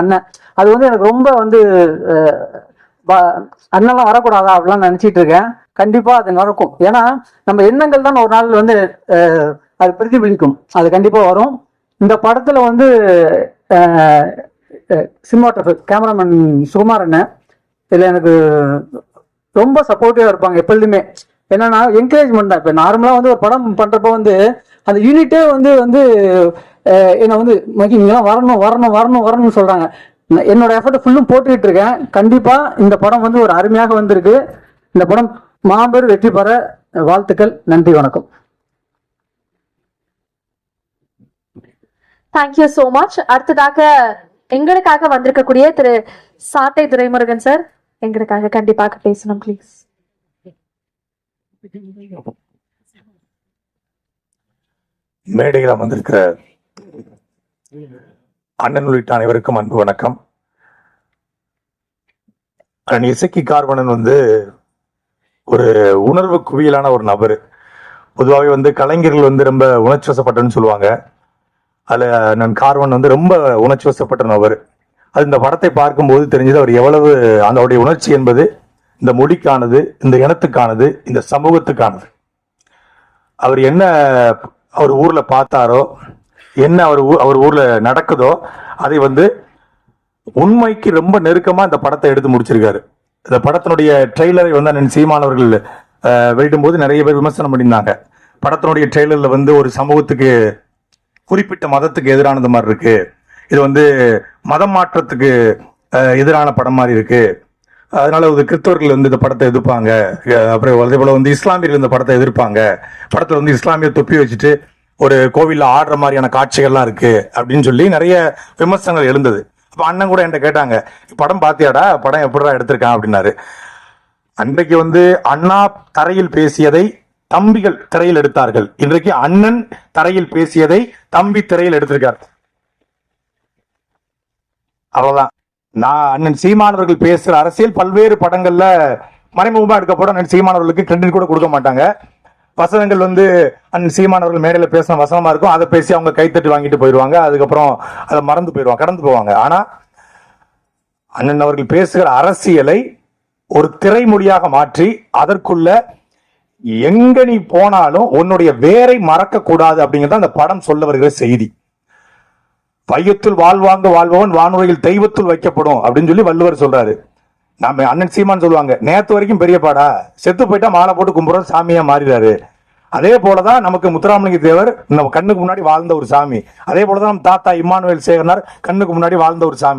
அண்ணன். அது வந்து எனக்கு ரொம்ப வந்து அண்ணெல்லாம் அண்ணன்லாம் வரக்கூடாதா அப்படிலாம் நினச்சிட்டு இருக்கேன் கண்டிப்பாக அது நடக்கும். ஏன்னா நம்ம எண்ணங்கள் தான் ஒரு நாள் வந்து அது பிரதிபலிக்கும். அது கண்டிப்பாக வரும். இந்த படத்தில் வந்து சினிமாட்டோகிராஃபர் கேமராமேன் சுகுமார் அண்ணன் இதில் எனக்கு ரொம்ப சப்போர்ட்டிவாக இருப்பாங்க எப்பொழுதுமே. என்னன்னா என்கரேஜ்மெண்ட் தான். இப்போ நார்மலாக வந்து ஒரு படம் பண்ணுறப்ப வந்து அந்த யூனிட்டே வந்து வந்து என்னை வந்து மகி நீங்களாம் வரணும் வரணும் வரணும் வரணும்னு சொல்றாங்க. என்னோட எஃபர்ட் ஃபுல்லும் போட்டுக்கிட்டு இருக்கேன். கண்டிப்பா இந்த படம் வந்து ஒரு அருமையாக வந்திருக்கு. இந்த படம் மாபெரும் வெற்றி பெற வாழ்த்துக்கள். நன்றி வணக்கம். தேங்க்யூ சோ மச் அடுத்ததாக எங்களுக்காக வந்திருக்கக்கூடிய திரு. சாட்டை துரைமுருகன் சார். எங்களுக்காக கண்டிப்பாக பேசணும் ப்ளீஸ் மேடையில் வந்திருக்கிற அண்ணன் உள்ளிட்ட அனைவருக்கும் அன்பு வணக்கம். அண்ணன் இசக்கி கார்வணன் வந்து ஒரு உணர்வு குவியலான ஒரு நபர். பொதுவாகவே வந்து கலைஞர்கள் வந்து ரொம்ப உணர்ச்சி வசப்பட்டன்னு சொல்லுவாங்க. அதில் நான் கார்வன் வந்து ரொம்ப உணர்ச்சி வசப்பட்ட நபர். அது இந்த படத்தை பார்க்கும்போது தெரிஞ்சது அவர் எவ்வளவு அதனுடைய அவருடைய உணர்ச்சி என்பது இந்த மொழிக்கானது இந்த இனத்துக்கானது இந்த சமூகத்துக்கானது. அவர் என்ன அவர் ஊரில் பார்த்தாரோ என்ன அவர் ஊ- அவர் ஊரில் நடக்குதோ அதை வந்து உண்மைக்கு ரொம்ப நெருக்கமாக இந்த படத்தை எடுத்து முடிச்சிருக்காரு. இந்த படத்தினுடைய ட்ரெய்லரை வந்து அண்ணன் சீமானவர்கள் அவர்கள் வெளியிடும்போது நிறைய பேர் விமர்சனம் பண்ணியிருந்தாங்க. படத்தினுடைய ட்ரெய்லரில் வந்து ஒரு சமூகத்துக்கு குறிப்பிட்ட மதத்துக்கு எதிரானது மாதிரி இருக்கு. இது வந்து மதம் மாற்றத்துக்கு எதிரான படம் மாதிரி இருக்குது அதனால வந்து கிறிஸ்தவர்கள் வந்து இந்த படத்தை எதிர்ப்பாங்க. அப்புறம் அதே போல வந்து இஸ்லாமியர்கள் இந்த படத்தை எதிர்ப்பாங்க. படத்துல வந்து இஸ்லாமிய தொப்பி வச்சுட்டு ஒரு கோவில்ல ஆடுற மாதிரியான காட்சிகள்லாம் இருக்கு அப்படின்னு சொல்லி நிறைய விமர்சனங்கள் எழுந்தது. அப்போ அண்ணன் கூட என்கிட்ட கேட்டாங்க படம் பாத்தியாடா? படம் எப்படிடா எடுத்திருக்கான்? அப்படின்னாரு. அன்றைக்கு வந்து அண்ணா தரையில் பேசியதை தம்பிகள் திரையில் எடுத்தார்கள். இன்றைக்கு அண்ணன் தரையில் பேசியதை தம்பி திரையில் எடுத்திருக்கார். அவ்வளவுதான். நான் அண்ணன் சீமானவர்கள் பேசுகிற அரசியல் பல்வேறு படங்களில் மறைமுகமாக எடுக்கப்படும் அண்ணன் சீமானவர்களுக்கு கிரெடிட் கூட கொடுக்க மாட்டாங்க. வசனங்கள் வந்து அண்ணன் சீமானவர்கள் மேடையில் பேசின வசனமாக இருக்கும். அதை பேசி அவங்க கைத்தட்டி வாங்கிட்டு போயிடுவாங்க. அதுக்கப்புறம் அதை மறந்து போயிடுவாங்க கடந்து போவாங்க. ஆனால் அண்ணன் அவர்கள் பேசுகிற அரசியலை ஒரு திரைமொழியாக மாற்றி அதற்குள்ள எங்க நீ போனாலும் உன்னுடைய வேரை மறக்க கூடாது அப்படிங்கிறது அந்த படம் சொல்ல வருகிற செய்தி. வையத்துள் வாழ்வாங்க வாழ்பவன் வானுரையில் தெய்வத்துள் வைக்கப்படும் அப்படின்னு சொல்லி வள்ளுவர் சொல்றாரு. நாம அண்ணன் சீமான் சொல்லுவாங்க நேத்து வரைக்கும் பெரிய பாடா செத்து போயிட்டா மாலை போட்டு கும்புற சாமியா மாறிறாரு. அதே போலதான் நமக்கு முத்துராமலிங்க தேவர் நம்ம கண்ணுக்கு முன்னாடி வாழ்ந்த ஒரு சாமி. அதே போலதான் நம்ம தாத்தா இம்மானுவேல் சேகர்னார் கண்ணுக்கு முன்னாடி வாழ்ந்த ஒரு சாமி.